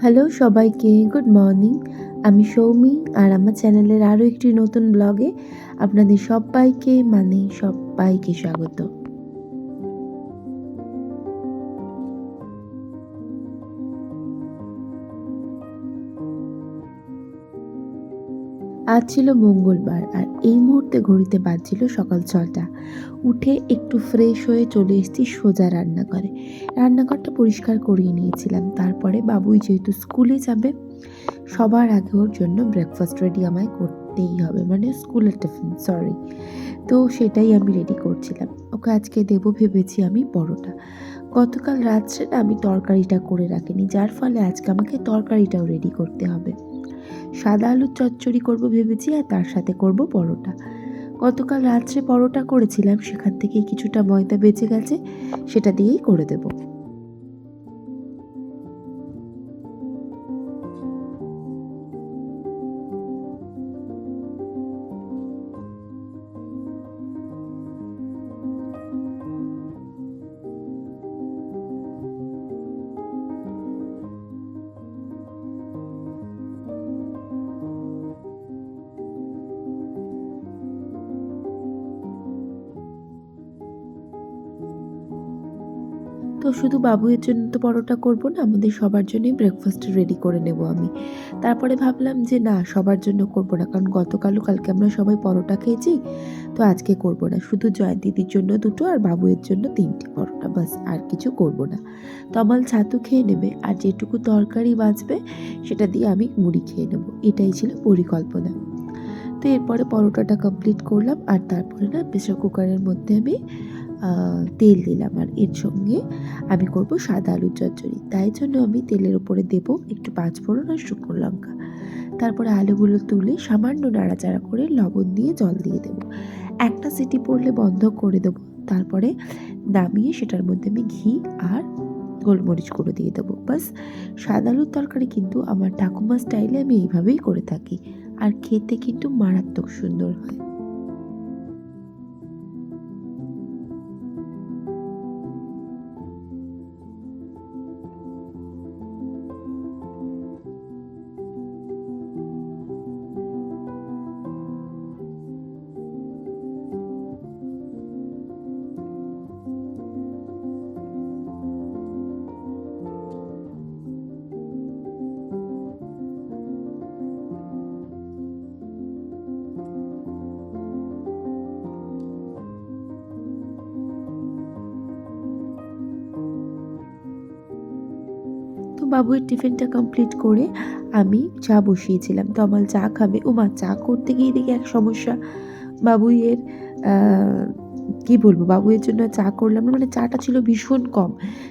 Hello সবাইকে, good morning. আমি সৌমি আর আমার চ্যানেলের আরও একটি নতুন ব্লগে আপনাদের সবাইকে মানে সবাইকে স্বাগত। আজ ছিল মঙ্গলবার আর এই মুহূর্তে ঘড়িতে বাজছিল সকাল ছটা উঠে একটু ফ্রেশ হয়ে চলে এসেছি সোজা রান্নাঘরে। রান্নাঘরটা পরিষ্কার করিয়ে নিয়েছিলাম। তারপরে বাবুই যেহেতু স্কুলে যাবে, সবার আগে ওর জন্য ব্রেকফাস্ট রেডি আমায় করতেই হবে। মানে স্কুলের টিফিন সরি তো সেটাই আমি রেডি করছিলাম। ওকে আজকে দেবো ভেবেছি আমি পরোটা। গতকাল রাত্রে আমি তরকারিটা করে রাখিনি, যার ফলে আজকে আমাকে তরকারিটাও রেডি করতে হবে। সাদা আলুর চচ্চড়ি করব ভেবেছি আর তার সাথে করব পরোটা। গতকাল রাত্রে পরোটা করেছিলাম, সেখান থেকে কিছুটা ময়দা বেঁচে গেছে, সেটা দিয়েই করে দেবো। তো শুধু বাবুয়ের জন্য তো পরোটা করব না, আমাদের সবার জন্যই ব্রেকফাস্ট রেডি করে নেব আমি। তারপরে ভাবলাম যে না, সবার জন্য করব না, কারণ গতকালও কালকে আমরা সবাই পরোটা খেয়েছি, তো আজকে করব না। শুধু জয় দিদির জন্য দুটো আর বাবুয়ের জন্য তিনটে পরোটা, বাস, আর কিছু করব না। তমাল ছাতু খেয়ে নেবে, আর যেটুকু তরকারি বাঁচবে, সেটা দিয়ে আমি মুড়ি খেয়ে নেব। এটাই ছিল পরিকল্পনা। তো এরপরে পরোটাটা কমপ্লিট করলাম, আর তারপরে না প্রেসার কুকারের মধ্যে আমি তেল দিলাম আর এর সঙ্গে আমি করব সাদা আলুর চচ্চড়ি। তাই জন্য আমি তেলের ওপরে দেব একটু পাঁচ পাঁচফোড়ন আর শুকনো লঙ্কা। তারপরে আলুগুলো তুলে সামান্য নাড়াচাড়া করে লবণ দিয়ে জল দিয়ে দেবো। একটা সিটি পড়লে বন্ধ করে দেবো। তারপরে নামিয়ে সেটার মধ্যে আমি ঘি আর গোলমরিচ করে দিয়ে দেবো। বাস, সাদা আলুর তরকারি কিন্তু আমার ঠাকুমা স্টাইলে আমি এইভাবেই করে থাকি। আর খেতে কিন্তু মারাত্মক সুন্দর হয়। বাবুয়ের টিফিনটা কমপ্লিট করে আমি চা বসিয়েছিলাম। তো আমার চা খাবে। ও মা চা করতে গিয়ে দেখি এক সমস্যা। বাবুইয়ের কি বলব? বাবুয়ের জন্য চা করলাম না মানে চাটা ছিল ভীষণ কম।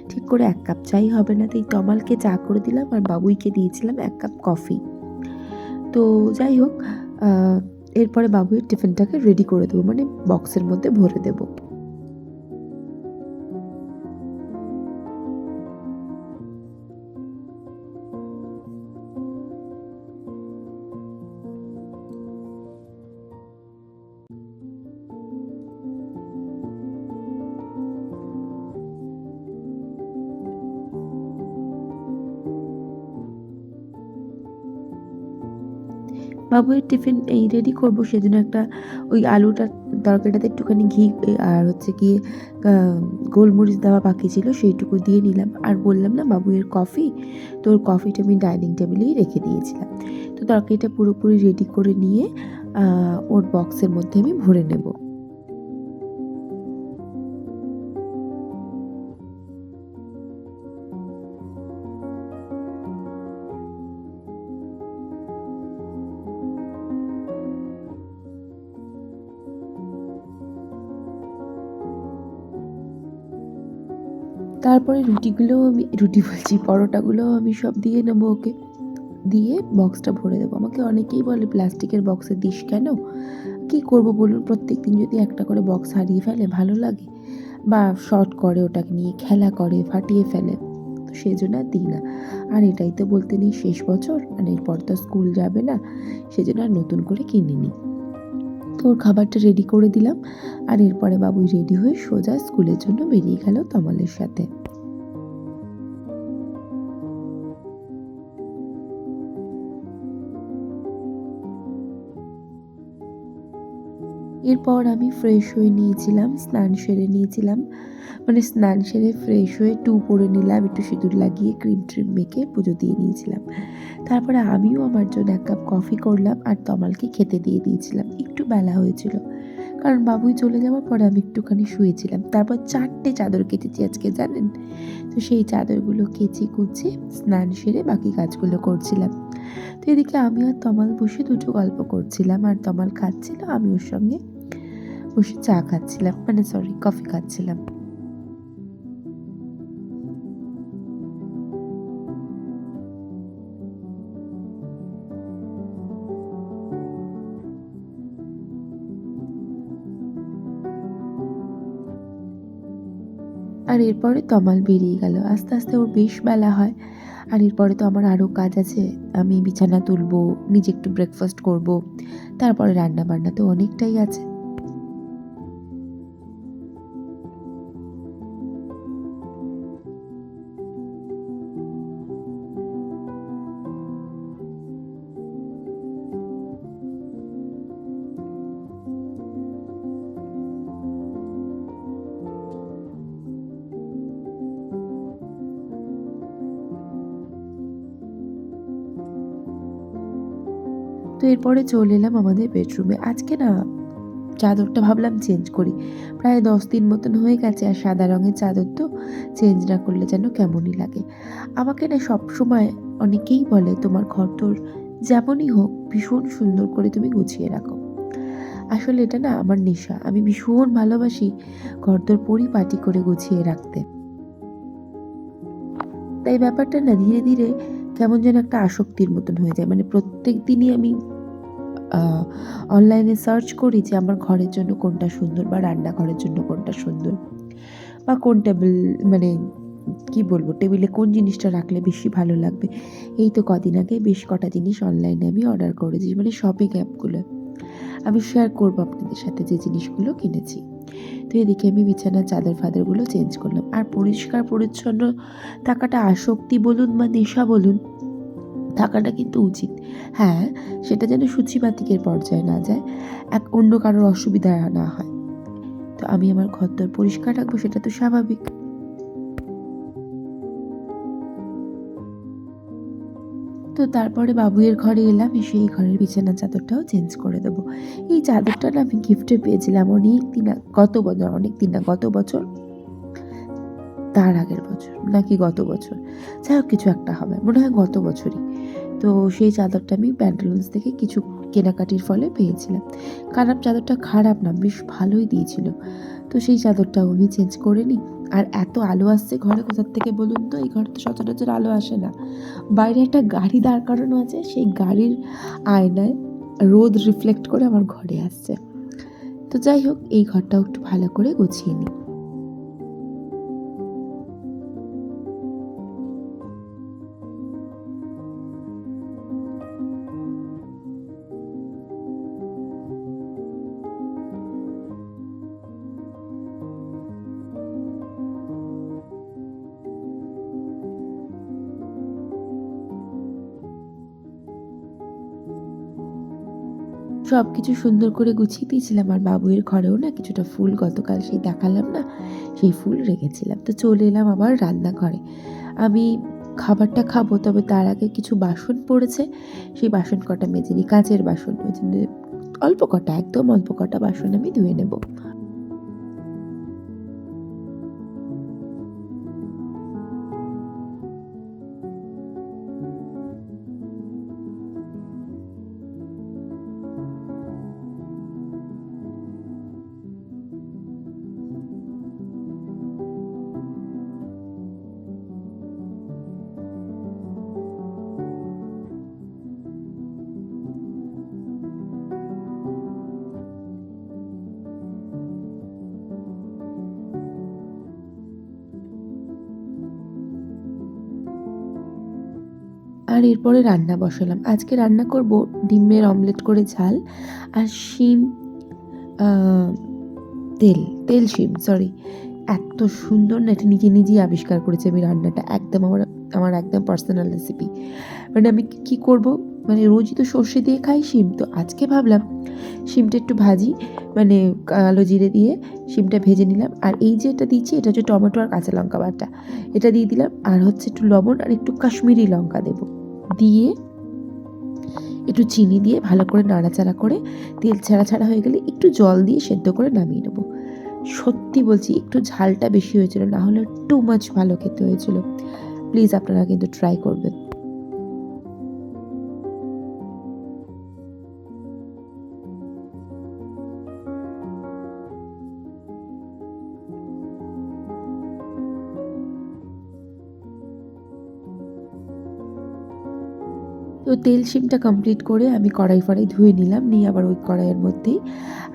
ঠিক করে এক কাপ চাই হবে না, তাই তমালকে চা করে দিলাম আর বাবুইকে দিয়েছিলাম এক কাপ কফি তো যাই হোক এরপরে বাবুয়ের টিফিনটাকে রেডি করে দেবো মানে বক্সের মধ্যে ভরে দেবো। বাবুয়ের টিফিন এই রেডি করব, সেজন্য একটা ওই আলুটা তরকারিটাতে একটুখানি ঘি আর হচ্ছে গিয়ে গোলমরিচ দেওয়া বাকি ছিল, সেইটুকু দিয়ে নিলাম। আর বললাম না, বাবুয়ের কফি তো ওর কফিটা আমি ডাইনিং টেবিলেই রেখে দিয়েছিলাম। তো তরকারিটা পুরোপুরি রেডি করে নিয়ে ওর বক্সের মধ্যে আমি ভরে নেব। তারপরে রুটিগুলোও আমি, রুটি বলছি, পরোটাগুলোও আমি সব দিয়ে নেব ওকে। দিয়ে বক্সটা ভরে দেবো। আমাকে অনেকেই বলে, প্লাস্টিকের বক্সে দিস কেন? কী করব বলুন? প্রত্যেক দিন যদি একটা করে বক্স হারিয়ে ফেলে, ভালো লাগে। বা শর্ট করে ওটাকে নিয়ে, খেলা করে, ফাটিয়ে ফেলে। তো সেই জন্য আর দিই না। আর এটাই তো বলতে নেই শেষ বছর। আর এরপর তো স্কুল যাবে না। সেজন্য আর নতুন করে কিনে নিই তো ওর খাবারটা রেডি করে দিলাম। আর এরপরে বাবুই রেডি হয়ে সোজা স্কুলের জন্য বেরিয়ে গেল তমালের সাথে। এরপর আমি ফ্রেশ হয়ে নিয়েছিলাম, স্নান সেরে নিয়েছিলাম। মানে স্নান সেরে ফ্রেশ হয়ে টু পরে নিলাম, একটু সিঁদুর লাগিয়ে ক্রিম ট্রিম মেখে পুজো দিয়ে নিয়েছিলাম। তারপরে আমিও আমার জন্য এক কাপ কফি করলাম আর তমালকে খেতে দিয়ে দিয়েছিলাম। একটু বেলা হয়েছিল, কারণ বাবুই চলে যাওয়ার পরে আমি একটুখানি শুয়েছিলাম। তারপর চারটে চাদর কেটেছি আজকে, জানেন? তো সেই চাদরগুলো কেচে কুচে স্নান সেরে বাকি কাজগুলো করছিলাম। তো এদিকে আমি আর তমাল বসে দুটো গল্প করছিলাম, আর তমাল খাচ্ছিল আমি ওর সঙ্গে বসে চা খাচ্ছিলাম মানে সরি কফি খাচ্ছিলাম। আর এরপরে তমাল বেরিয়ে গেল, আস্তে আস্তে ওর বেশ বেলা হয়। আর এরপরে তো আমার আরও কাজ আছে, আমি বিছানা তুলবো, নিজে একটু ব্রেকফাস্ট করব, তারপরে রান্না বান্না তো অনেকটাই আছে। এরপরে চলে এলাম আমাদের বেডরুমে। আজকে না, চাদরটা ভাবলাম চেঞ্জ করি। প্রায় দশ দিন মতন হয়ে গেছে আর সাদা রঙের চাদর তো চেঞ্জ না করলে যেন কেমনই লাগে। আমাকে না সব সময় অনেকেই বলে, তোমার ঘর তোর যেমনই হোক, ভীষণ সুন্দর করে তুমি গুছিয়ে রাখো। আসলে এটা না আমার নেশা। আমি ভীষণ ভালোবাসি ঘরদোর পরিপাটি করে গুছিয়ে রাখতে। তাই ব্যাপারটা না ধীরে ধীরে কেমন যেন একটা আসক্তির মতন হয়ে যায়। মানে প্রত্যেক দিনই আমি অনলাইনে সার্চ করি যে আমার ঘরের জন্য কোনটা সুন্দর বা রান্নাঘরের জন্য কোনটা সুন্দর। বা কোন টেবিল মানে কি বলব টেবিলে কোন জিনিসটা রাখলে বেশি ভালো লাগবে। এই তো কদিন আগে বেশ কটা জিনিস অনলাইনে আমি অর্ডার করেছি মানে শপিং অ্যাপগুলো আমি শেয়ার করব আপনাদের সাথে যে জিনিসগুলো কিনেছি। তো এদিকে আমি বিছানার চাদর ফাদরগুলো চেঞ্জ করলাম। আর পরিষ্কার পরিচ্ছন্ন থাকাটা আসক্তি বলুন বা নেশা বলুন থাকাটা কিন্তু উচিত। হ্যাঁ সেটা যেন সূচিবাতিকের পর্যায়ে না যায়, এক অন্য কারোর অসুবিধা না হয়। তো আমি আমার ঘর দর পরিষ্কার রাখব, সেটা তো স্বাভাবিক। তো তারপরে বাবুয়ের ঘরে এলাম, এসে এই ঘরের বিছানা চাদরটাও চেঞ্জ করে দেবো। এই চাদরটা না আমি গিফটে পেয়েছিলাম অনেক দিন গত বছর, অনেক দিন না, গত বছর? তার আগের বছর, নাকি গত বছর? যাই হোক, কিছু একটা হবে, মনে হয় গত বছরই। তো সেই চাদরটা আমি প্যান্টালুন্স থেকে কিছু কেনাকাটির ফলে পেয়েছিলাম। খারাপ চাদরটা খারাপ না, বেশ ভালোই দিয়েছিল। তো সেই চাদরটাও আমি চেঞ্জ করে নিই। আর এত আলো আসছে ঘরে, কোথার থেকে বলুন তো? এই ঘরে তো সচরাচর আলো আসে না। বাইরে একটা গাড়ি দাঁড় করানো আছে, সেই গাড়ির আয়নায় রোদ রিফ্লেক্ট করে আমার ঘরে আসছে। তো যাই হোক, এই ঘরটাও একটু ভালো করে গুছিয়ে নিই। সব কিছু সুন্দর করে গুছিয়ে দিয়েছিলাম। আর বাবুয়ের ঘরেও না কিছুটা ফুল গতকাল সেই দেখালাম না, সেই ফুল রেখেছিলাম। তো চলে এলাম আবার রান্নাঘরে। আমি খাবারটা খাব, তবে তার আগে কিছু বাসন পড়েছে। সেই বাসন কটা মেজে নিই কাঁচের বাসন। ওই জন্য অল্প কটা, একদম অল্প কটা বাসন আমি ধুয়ে নেব। আর এরপরে রান্না বসালাম। আজকে রান্না করব ডিমের অমলেট করে ঝাল আর শিম তেল তেল শিম সরি এত সুন্দর না, এটা নিজে নিজেই আবিষ্কার করেছি আমি রান্নাটা। একদম আমার আমার একদম পার্সোনাল রেসিপি মানে আমি কি করব? মানে রোজই তো সর্ষে দিয়ে খাই শিম, তো আজকে ভাবলাম শিমটা একটু ভাজি মানে কালো জিরে দিয়ে শিমটা ভেজে নিলাম। আর এই যে এটা দিচ্ছি, এটা হচ্ছে টমেটো আর কাঁচা লঙ্কা বাটা। এটা দিয়ে দিলাম, আর হচ্ছে একটু লবণ আর একটু কাশ্মীরি লঙ্কা দেব। দিয়ে একটু চিনি দিয়ে ভালো করে নাড়াচাড়া করে তেল ছাড়া ছাড়া হয়ে গেলে একটু জল দিয়ে সেদ্ধ করে নামিয়ে নেব। সত্যি বলছি, একটু ঝালটা বেশি হয়েছিল, না হলে টু মাছ ভালো খেতে হয়েছিল। প্লিজ আপনারা কিন্তু ট্রাই করবেন। তো তেল শিমটা কমপ্লিট করে আমি কড়াই ফড়াই ধুয়ে নিলাম, নিয়ে আবার ওই কড়াইয়ের মধ্যেই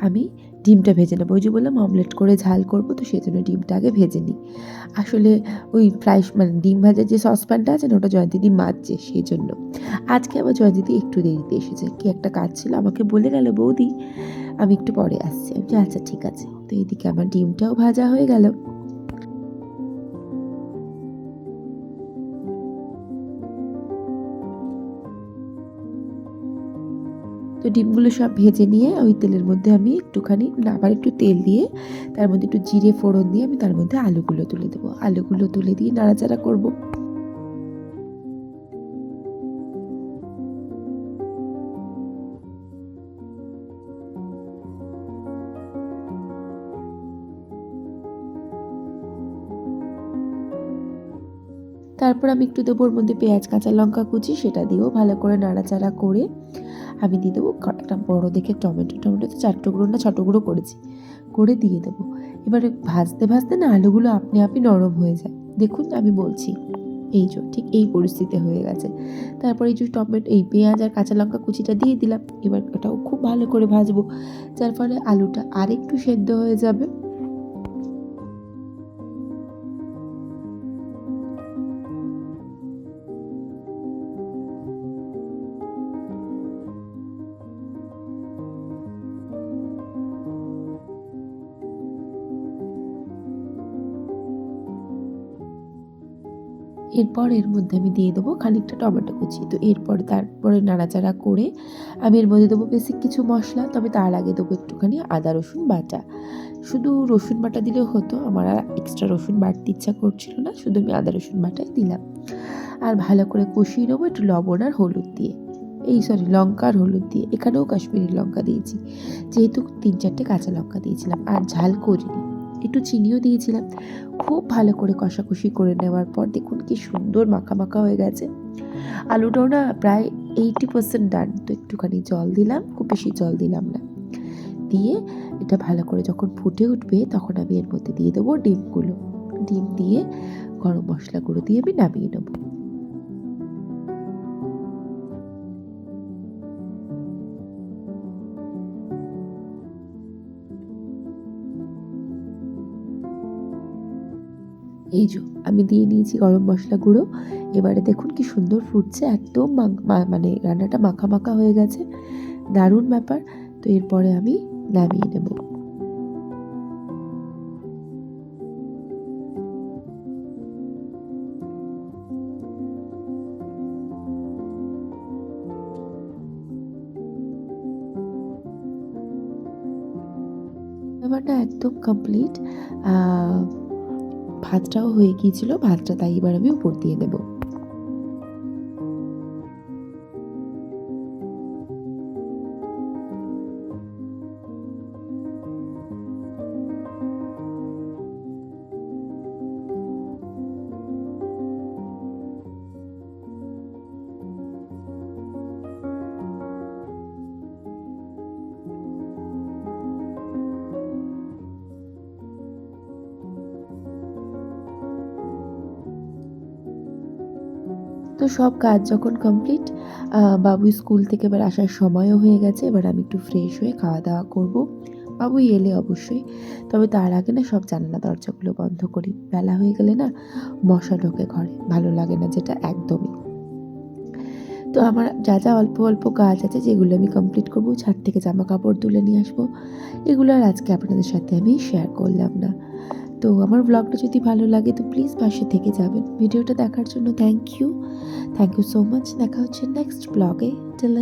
আমি ডিমটা ভেজে নেব। ওই যে বললাম অমলেট করে ঝাল করব, তো সেই জন্য ডিমটা আগে ভেজে নিই। আসলে ওই ফ্রাই মানে ডিম ভাজার যে সসপ্যানটা আছে না, ওটা জয়ন্তীদি মাজছে সেই জন্য আজকে আবার জয়ন্তীদি একটু দেরিতে এসেছে। কি একটা কাজ ছিল, আমাকে বলে গেল, বৌদি, আমি একটু পরে আসছি। আমি আচ্ছা ঠিক আছে। তো এইদিকে আমার ডিমটাও ভাজা হয়ে গেল। তো ডিমগুলো সব ভেজে নিয়ে ওই তেলের মধ্যে আমি একটুখানি আবার একটু তেল দিয়ে, তার মধ্যে একটু জিরে ফোড়ন দিয়ে আমি তার মধ্যে আলুগুলো তুলে দেবো। আলুগুলো তুলে দিয়ে নাড়াচাড়া করব। তারপর আমি একটু দেবো ওর মধ্যে পেঁয়াজ, কাঁচা লঙ্কা কুচি, সেটা দিয়েও ভালো করে নাড়াচাড়া করে আমি দিয়ে দেবো। একটা বড়ো দেখে টমেটো টমেটো তো চার টুকরো না, ছ টুকরো করেছি। করে দিয়ে দেবো। এবারে ভাজতে ভাজতে না আলুগুলো আপনি আপনি নরম হয়ে যায়। দেখুন, আমি বলছি, এই যে, ঠিক এই পরিস্থিতি হয়ে গেছে। তারপরে এই যে টমেটো, এই পেঁয়াজ আর কাঁচা লঙ্কা কুচিটা দিয়ে দিলাম। এবার ওটাও খুব ভালো করে ভাজবো। যার ফলে আলুটা আরেকটু সেদ্ধ হয়ে যাবে। এরপর এর মধ্যে আমি দিয়ে দেবো খানিকটা টমেটো কুচি। তো এরপর তারপরে নাড়াচাড়া করে আমি এর মধ্যে দেবো বেসিক কিছু মশলা, তবে তার আগে দেবো একটুখানি আদা, রসুন বাটা। শুধু রসুন বাটা দিলেও হতো, আমার আর এক্সট্রা রসুন বাটতে ইচ্ছা করছিল না, শুধু আমি আদা, রসুন বাটাই দিলাম। আর ভালো করে কষিয়ে নেব একটু লবণ আর হলুদ দিয়ে। এই সরি লঙ্কা আর হলুদ দিয়ে। এখানেও কাশ্মীরি লঙ্কা দিয়েছি, যেহেতু তিন চারটে কাঁচা লঙ্কা দিয়েছিলাম, আর ঝাল করিনি। একটু চিনিও দিয়েছিলাম। খুব ভালো করে কষাকষি করে নেওয়ার পর দেখুন কি সুন্দর মাখা মাখা হয়ে গেছে। আলুটাও না প্রায় এইটি পার্সেন্ট ডান তো একটুখানি জল দিলাম, খুব বেশি জল দিলাম না। দিয়ে এটা ভালো করে যখন ফুটে উঠবে তখন আমি এর মধ্যে দিয়ে দেবো ডিমগুলো। ডিম দিয়ে গরম মশলা গুঁড়ো দিয়ে আমি নামিয়ে নেব। এই যে, আমি দিয়ে নিয়েছি গরম মশলা গুঁড়ো। এবারে দেখুন কি সুন্দর ফুটছে, একদম মানে রান্নাটা মাখা মাখা হয়ে গেছে। দারুণ ব্যাপার। তো এরপরে আমি নামিয়ে নেব। রান্নাটা একদম কমপ্লিট ভাতটাও হয়ে গিয়েছিল ভাতটা তাই এবার আমি উপর দিয়ে দেবো। তো সব কাজ যখন কমপ্লিট বাবু স্কুল থেকে এবার আসার সময়ও হয়ে গেছে, এবার আমি একটু ফ্রেশ হয়ে খাওয়া দাওয়া করব। বাবুই এলে অবশ্যই, তবে তার আগে না সব জানলা দরজাগুলো বন্ধ করি। বেলা হয়ে গেলে না মশা ঢোকে ঘরে, ভালো লাগে না যেটা একদমই। তো আমার যা যা অল্প অল্প কাজ আছে যেগুলো আমি কমপ্লিট করব, ছাদ থেকে জামা কাপড় তুলে নিয়ে আসব, এগুলো আর আজকে আপনাদের সাথে আমি শেয়ার করলাম না। তো আমার ব্লগটা যদি ভালো লাগে তো প্লিজ পাশে থেকে যাবেন। ভিডিওটা দেখার জন্য thank you thank you so much দেখা হচ্ছে নেক্সট ব্লগে টিল